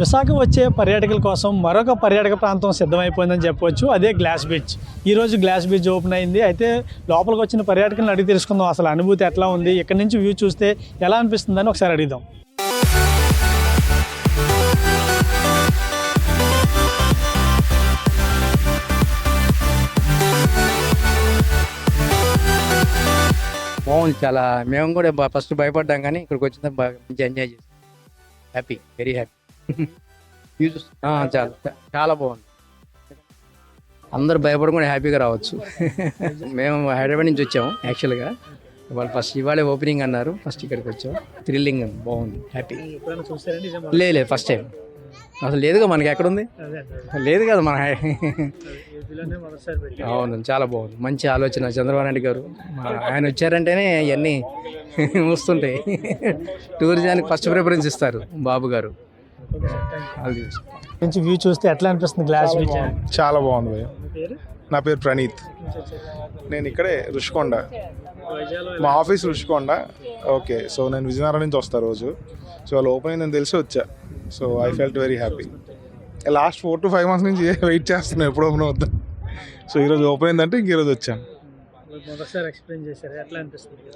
విశాఖ వచ్చే పర్యాటకుల కోసం మరొక పర్యాటక ప్రాంతం సిద్ధమైపోయిందని చెప్పవచ్చు. అదే గ్లాస్ బీచ్ ఈరోజు గ్లాస్ బీచ్ ఓపెన్ అయింది. అయితే లోపలికి వచ్చిన పర్యాటకులను అడిగి తెలుసుకుందాం. అసలు అనుభూతి ఎట్లా ఉంది? ఇక్కడ నుంచి వ్యూ చూస్తే ఎలా అనిపిస్తుందని ఒకసారి అడుగుదాం. బాగుంది. చాలా మేము కూడా ఫస్ట్ భయపడ్డాం కానీ ఇక్కడికి వచ్చిన బాగా మంచి ఎంజాయ్ చేసాం. హ్యాపీ వెరీ హ్యాపీ చాలా. చాలా బాగుంది. అందరూ భయపడకుండా హ్యాపీగా రావచ్చు. మేము హైదరాబాద్ నుంచి వచ్చాము యాక్చువల్గా. వాళ్ళు ఫస్ట్ ఇవాళే ఓపెనింగ్ అన్నారు ఫస్ట్ ఇక్కడికి వచ్చాం. థ్రిల్లింగ్ బాగుంది హ్యాపీ. లేదు లేదు ఫస్ట్ టైం. అసలు లేదుగా మనకి ఎక్కడుంది? లేదు కదా మన అవును చాలా బాగుంది. మంచి ఆలోచన. చంద్రబాబు నాయుడు గారు మా- ఆయన వచ్చారంటేనే ఇవన్నీ వస్తుంటాయి. టూరిజానికి ఫస్ట్ ప్రిఫరెన్స్ ఇస్తారు బాబు గారు. నుంచి వ్యూ చూస్తే ఎట్లా అనిపిస్తుంది గ్లాస్ బీచ్ చాలా బాగుంది భయ్య. నా పేరు ప్రణీత్. నేను ఇక్కడే రుషికొండ. మా ఆఫీస్ రుషికొండ. ఓకే సో నేను విజయనగరం నుంచి వస్తా రోజు. సో వాళ్ళు ఓపెన్ అయిందని తెలిసి వచ్చా. So I felt very happy last four to five months నుంచి వెయిట్ చేస్తున్నాను ఎప్పుడు ఓపెన్ అవుద్దాం? సో ఈరోజు ఓపెన్ అయిందంటే ఇంక ఈరోజు వచ్చాను.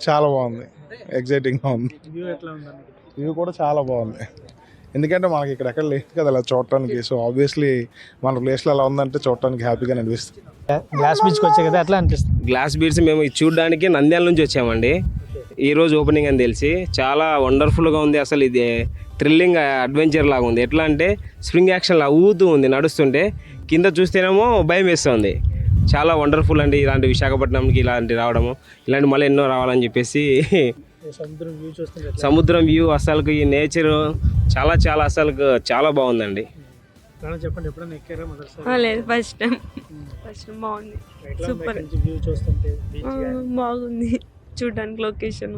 చాలా బాగుంది. ఎగ్జైటింగ్గా ఉంది. వ్యూ కూడా చాలా బాగుంది. ఎందుకంటే మనకి ఇక్కడ ఎక్కడ లేదు కదా అలా చూడటానికి. సో ఆబ్వియస్లీ మన ప్లేస్లో అలా ఉందంటే చూడటానికి హ్యాపీగా అనిపిస్తుంది. గ్లాస్ బీచ్కి వచ్చే కదా ఎట్లా అనిపిస్తుంది? గ్లాస్ బీడ్స్ మేము చూడడానికి నంద్యాల నుంచి వచ్చామండి. ఈ రోజు ఓపెనింగ్ అని తెలిసి చాలా వండర్ఫుల్గా ఉంది. అసలు ఇది థ్రిల్లింగ్ అడ్వెంచర్ లాగా ఉంది. ఎట్లా అంటే స్ప్రింగ్ యాక్షన్ లా ఊగుతూ ఉంది నడుస్తుంటే. కింద చూస్తేనేమో భయం వేస్తుంది. చాలా వండర్ఫుల్ అండి ఇలాంటి విశాఖపట్నంకి ఇలాంటి రావడము. ఇలాంటి మళ్ళీ ఎన్నో రావాలని చెప్పేసి సముద్రం వ్యూ చూస్తుంటే? సముద్రం వ్యూ అసలు ఈ నేచర్ చాలా చాలా అసలు చాలా బాగుందండి. చెప్పండి ఎప్పుడైనా ఎక్కారా మొదటిసారి? లేదు ఫస్ట్ టైం ఫస్ట్ టైం బాగుంది. సూపర్. వ్యూ చూస్తుంటే బాగుంది. చూడడానికి లొకేషన్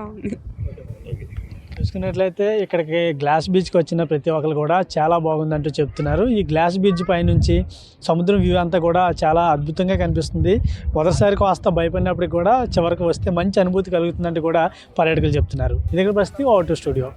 బాగుంది. చూసుకున్నట్లయితే ఇక్కడికి గ్లాస్ బీచ్కి వచ్చిన ప్రతి ఒక్కరు కూడా చాలా బాగుందంటూ చెప్తున్నారు. ఈ గ్లాస్ బీచ్ పైనుంచి సముద్రం వ్యూ అంతా కూడా చాలా అద్భుతంగా కనిపిస్తుంది. మొదటిసారి కాస్త భయపడినప్పటికీ కూడా చివరికి వస్తే మంచి అనుభూతి కలుగుతుందంటూ కూడా పర్యాటకులు చెప్తున్నారు. ఇది పరిస్థితి ఓ టు స్టూడియో.